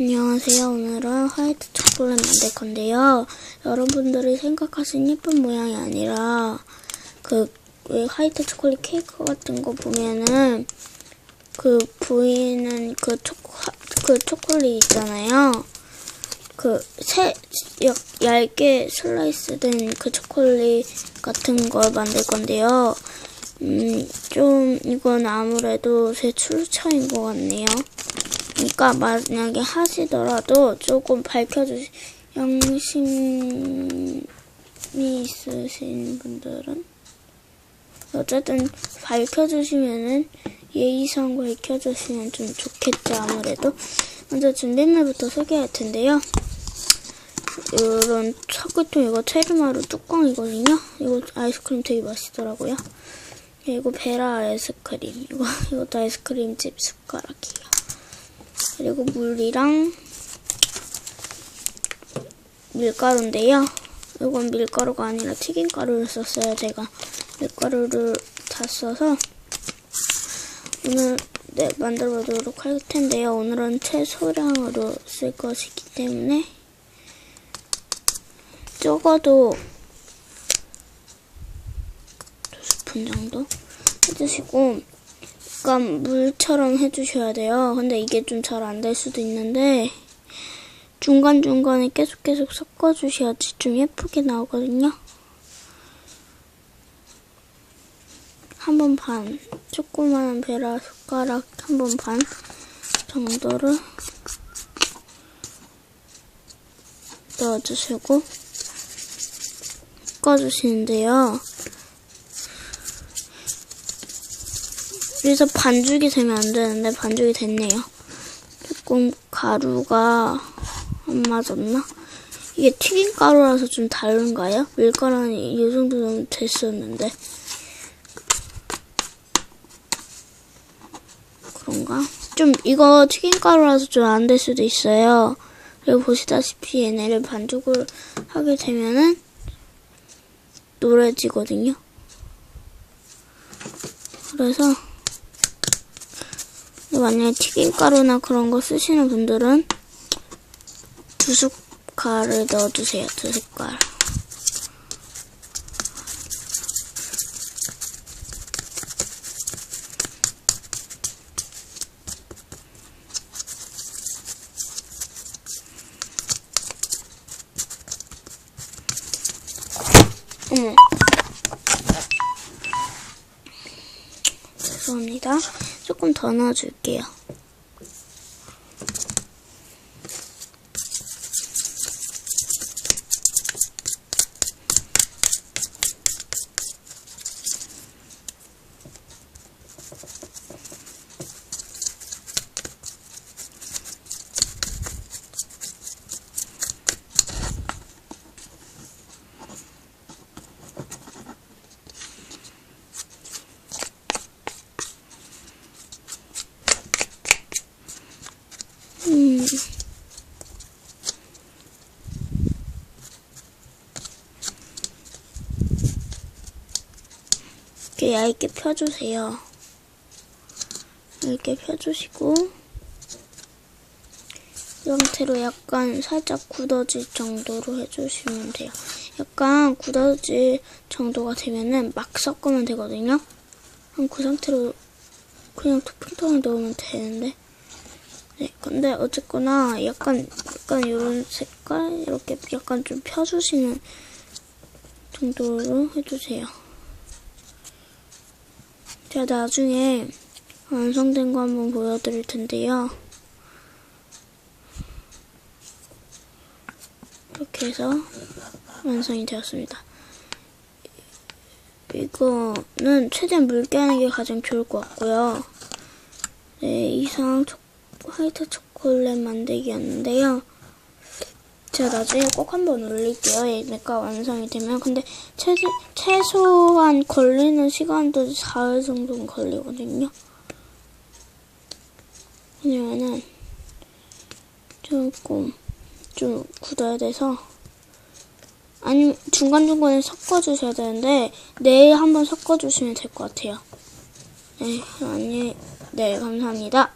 안녕하세요. 오늘은 화이트 초콜릿 만들 건데요. 여러분들이 생각하신 예쁜 모양이 아니라 그 왜 화이트 초콜릿 케이크 같은 거 보면은 그 보이는 그 초코 그 초콜릿 있잖아요. 그새 얇게 슬라이스 된 그 초콜릿 같은 걸 만들 건데요. 음, 좀 이건 아무래도 제 출처인 것 같네요. 그러니까 만약에 하시더라도 조금 밝혀주시 양심이 있으신 분들은 어쨌든 밝혀주시면은 예의상 밝혀주시면 좀 좋겠죠 아무래도. 먼저 준비물부터 소개할 텐데요. 이런 차크통 이거 체리마루 뚜껑이거든요. 이거 아이스크림 되게 맛있더라고요. 그리고 베라 아이스크림. 이거 이것도 아이스크림집 숟가락이에요 그리고 물이랑 밀가루인데요. 이건 밀가루가 아니라 튀김가루를 썼어요. 제가 밀가루를 다 써서 오늘 네, 만들어 보도록 할 텐데요. 오늘은 최소량으로 쓸 것이기 때문에 적어도 두 스푼 정도 해주시고 약간 물처럼 해주셔야 돼요. 근데 이게 좀 잘 안 될 수도 있는데 중간중간에 계속 계속 섞어주셔야지 좀 예쁘게 나오거든요. 한 번 반, 조그마한 베라 숟가락 한 번 반 정도를 넣어주시고 섞어주시는데요. 그래서 반죽이 되면 안 되는데 반죽이 됐네요. 조금 가루가 안 맞았나? 이게 튀김가루라서 좀 다른가요? 밀가루는 이 정도면 됐었는데. 그런가? 좀 이거 튀김가루라서 좀 안 될 수도 있어요. 그리고 보시다시피 얘네를 반죽을 하게 되면은 노래지거든요. 그래서 만약에 튀김가루나 그런 거 쓰시는 분들은 두 숟갈을 넣어주세요. 두 숟갈. 어머. 죄송합니다. 조금 더 넣어줄게요. 음. 이렇게 얇게 펴주세요. 이렇게 펴주시고 이 상태로 약간 살짝 굳어질 정도로 해주시면 돼요. 약간 굳어질 정도가 되면은 막 섞으면 되거든요. 한그 상태로 그냥 토핑통에 넣으면 되는데 네, 근데 어쨌거나 약간 약간 이런 색깔 이렇게 약간 좀 펴주시는 정도로 해주세요. 제가 나중에 완성된 거 한번 보여드릴 텐데요. 이렇게 해서 완성이 되었습니다. 이거는 최대한 묽게 하는 게 가장 좋을 것 같고요. 네, 이상 초 화이트 초콜릿 만들기였는데요. 제가 나중에 꼭 한번 올릴게요. 얘네가 완성이 되면. 근데 최, 최소한 걸리는 시간도 4일 정도는 걸리거든요. 왜냐면은 조금 좀 굳어야 돼서 아니면 중간중간에 섞어주셔야 되는데 내일 한번 섞어주시면 될 것 같아요. 네, 아니, 네, 감사합니다.